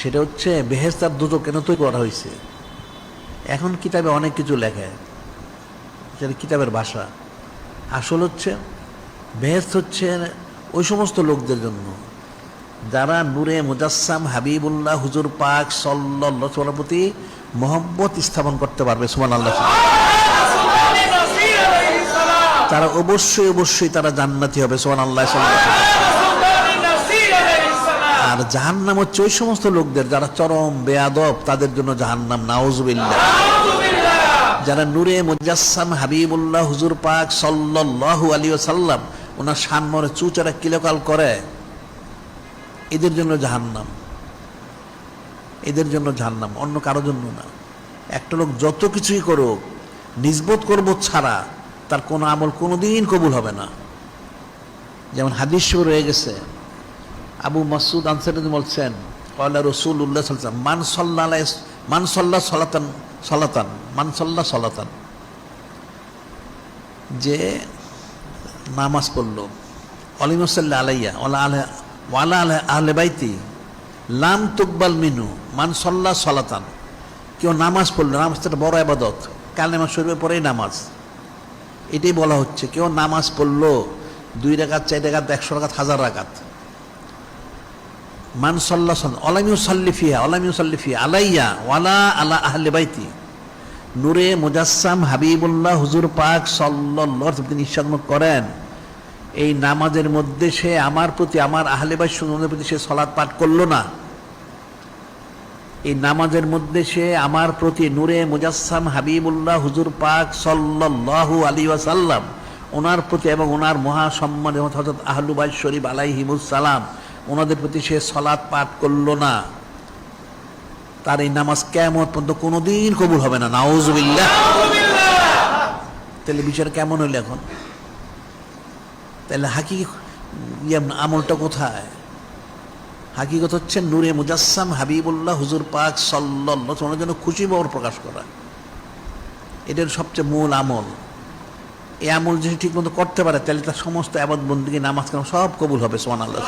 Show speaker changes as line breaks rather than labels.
সেটা হচ্ছে বেহেস্তার দুটো কেন তৈরি করা হয়েছে? এখন কিতাবে অনেক কিছু লেখে সেটা কিতাবের ভাষা। আসল হচ্ছে বেহেস্ত হচ্ছে ওই সমস্ত লোকদের জন্য। যারা নূরে মুজাসসাম হাবিবুল্লাহ হুজুর পাক সল্লাহ প্রতি মোহব্বত স্থাপন করতে পারবে সুমান আল্লাহ তারা অবশ্যই অবশ্যই তারা জান্নাতি হবে সোমান আল্লাহ আর জাহান্নাম হচ্ছে ওই সমস্ত লোকদের যারা চরম বেয়াদব তাদের জন্য জাহান্নাম নাউজুবিল্লাহ। যারা নূরে মুজাসসাম হাবিবুল্লাহ হুজুর পাক সাল্লাল্লাহু আলাইহি সাল্লাম ওনার সানমরে চুচারা কিলকাল করে এদের জন্য জাহান্নাম। এদের জন্য জাহান্নাম অন্য কারোর জন্য না। একটা লোক যত কিছুই করুক নিজবোধ করব ছাড়া তার কোনো আমল কোনোদিন কবুল হবে না। যেমন হাদিস রয়ে গেছে আবু মসুদ আনসারি বলছেন কয়লা রসুল উল্লাহ সাল্লাম মান সাল্লাহ মান সাল্লাহ সলাতান সলাতান, মান সাল্লাহ সলাতান। যে নামাজ পড়ল অলিমসাল্লা আলাইয়া ওলা আলহ ওয়ালা আলহ আহলে বাইতি, লাম তুকবাল মিনু মান সল্লা সলাতান। কেউ নামাজ পড়ল নামাজটা বড় আবাদত, কালেমা শরীফের পরেই নামাজ। এটাই বলা হচ্ছে, কেউ নামাজ পড়ল, দুই রাকাত চার রাকাত একশো রাকাত হাজার রাকাত মান সল্লা সল অলামিউ সাল্লিফিয়া অলামিউ সাল্লিফিয়া আলাইয়া, ওয়ালা আলা আহলে বাইতি। নূরে মুজাসসাম হাবিবুল্লাহ হুজুর পাক সাল্লাল্লাহু তিনি ইচ্ছামত করেন, এই নামাজের মধ্যে সে আমার প্রতি, আমার আহলে বাইত সুন্নতের প্রতি সে সলাৎ পাঠ করল না। এই নামাজের মধ্যে সে আমার প্রতি নূরে মুজাসসাম হাবিবুল্লাহ হুজুর পাক সাল্লাল্লাহু আলী ওয়াসাল্লাম ওনার প্রতি এবং ওনার মহাসম্মান হজরত আহলুবাই শরীফ আলাইহিমুস সালাম ওনাদের প্রতি সে সলাৎ পাঠ করল না। তার এই নামাজ কেমন পর্যন্ত কোনোদিন কবুল হবে না। নাউজুবিল্লাহ। তাহলে বিচার কেমন হইল এখন? তাহলে হাকি আমলটা কোথায়? হাকিগত হচ্ছে নূরে মুজাসসাম হাবিবুল্লাহ হুজুর পাক সাল্লাহ ওনার জন্য খুশি বর প্রকাশ করা। এটার সবচেয়ে মূল আমল। এই আমল যদি ঠিক মতো করতে পারে, তাহলে তার সমস্ত আবাদ বন্দিকে নামাজ কালাম সব কবুল হবে সোমান আল্লাহ